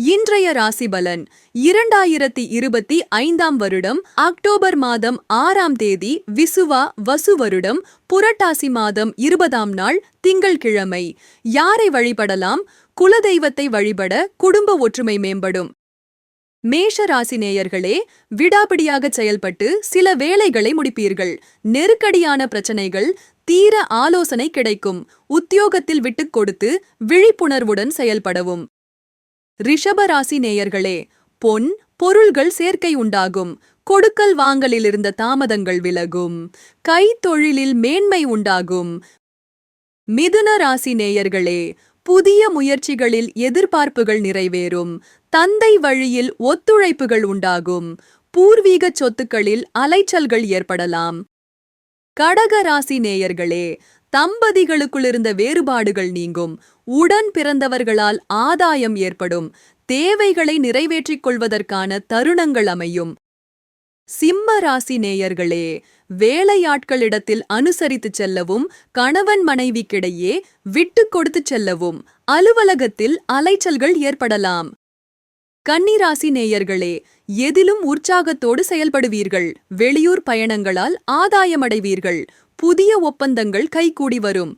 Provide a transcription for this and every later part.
இன்றைய ராசிபலன் இரண்டாயிரத்தி இருபத்தி ஐந்தாம் வருடம் அக்டோபர் மாதம் ஆறாம் தேதி விசுவா வசு வருடம் புரட்டாசி மாதம் இருபதாம் நாள் திங்கள்கிழமை யாரை வழிபடலாம்? குலதெய்வத்தை வழிபட குடும்ப ஒற்றுமை மேம்படும். மேஷ ராசி நேயர்களே விடாபிடியாக செயல்பட்டு சில வேலைகளை முடிப்பீர்கள். நெருக்கடியான பிரச்சனைகள் தீர ஆலோசனை கிடைக்கும். உத்தியோகத்தில் விட்டுக் கொடுத்து விழிப்புணர்வுடன் செயல்படவும். ரிஷபராசி நேயர்களே பொன் பொருள்கள் சேர்க்கை உண்டாகும். கொடுக்கல் வாங்கலில் இருந்த தாமதங்கள் விலகும். கைத்தொழிலில் மேன்மை உண்டாகும். மிதுன ராசி நேயர்களே புதிய முயற்சிகளில் எதிர்பார்ப்புகள் நிறைவேறும். தந்தை வழியில் ஒத்துழைப்புகள் உண்டாகும். பூர்வீக சொத்துக்களில் அலைச்சல்கள் ஏற்படலாம். கடக ராசி நேயர்களே தம்பதிகளுக்குள் இருந்த வேறுபாடுகள் நீங்கும். உடன் பிறந்தவர்களால் ஆதாயம் ஏற்படும். தேவைகளை நிறைவேற்றிக் கொள்வதற்கான தருணங்கள் அமையும். சிம்ம ராசி நேயர்களே வேலையாட்களிடத்தில் அனுசரித்துச் செல்லவும் கணவன் மனைவிக்கிடையே விட்டுக் கொடுத்துச் செல்லவும் அலுவலகத்தில் அலைச்சல்கள் ஏற்படலாம். கன்னிராசி நேயர்களே எதிலும் உற்சாகத்தோடு செயல்படுவீர்கள். வெளியூர் பயணங்களால் ஆதாயமடைவீர்கள். புதிய ஒப்பந்தங்கள் கைகூடி வரும்.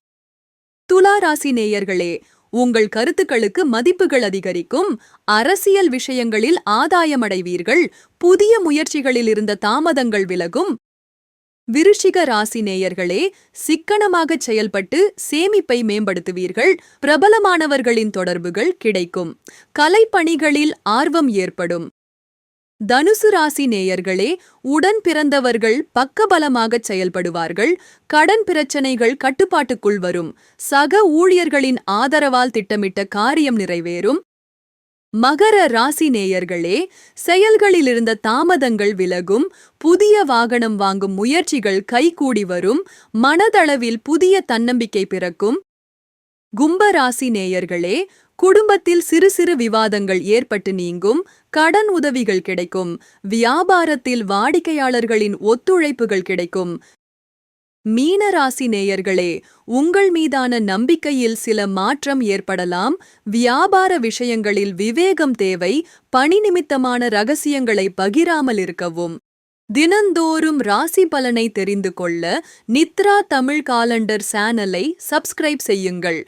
துலா ராசி நேயர்களே உங்கள் கருத்துக்களுக்கு மதிப்புகள் அதிகரிக்கும். அரசியல் விஷயங்களில் ஆதாயமடைவீர்கள். புதிய முயற்சிகளில் இருந்த தாமதங்கள் விலகும். விருஷிக ராசி நேயர்களே சிக்கனமாகச் செயல்பட்டு சேமிப்பை மேம்படுத்துவீர்கள். பிரபலமானவர்களின் தொடர்புகள் கிடைக்கும். கலைப்பணிகளில் ஆர்வம் ஏற்படும். தனுசு ராசி நேயர்களே உடன் பிறந்தவர்கள் பக்கபலமாகச் செயல்படுவார்கள். கடன் பிரச்சனைகள் கட்டுப்பாட்டுக்குள் வரும். சக ஊழியர்களின் ஆதரவால் திட்டமிட்ட காரியம் நிறைவேறும். மகர ராசி நேயர்களே செயல்களிலிருந்த தாமதங்கள் விலகும். புதிய வாகனம் வாங்கும் முயற்சிகள் கைகூடி வரும். மனதளவில் புதிய தன்னம்பிக்கை பிறக்கும். கும்பராசி நேயர்களே குடும்பத்தில் சிறு சிறு விவாதங்கள் ஏற்பட்டு நீங்கும் கடன் உதவிகள் கிடைக்கும் வியாபாரத்தில் வாடிக்கையாளர்களின் ஒத்துழைப்புகள் கிடைக்கும். மீனராசி நேயர்களே உங்கள் மீதான நம்பிக்கையில் சில மாற்றம் ஏற்படலாம் வியாபார விஷயங்களில் விவேகம் தேவை பணி நிமித்தமான ரகசியங்களை பகிராமல் இருக்கவும். தினந்தோறும் ராசி பலனை தெரிந்து கொள்ள நித்ரா தமிழ் காலண்டர் சேனலை சப்ஸ்கிரைப் செய்யுங்கள்.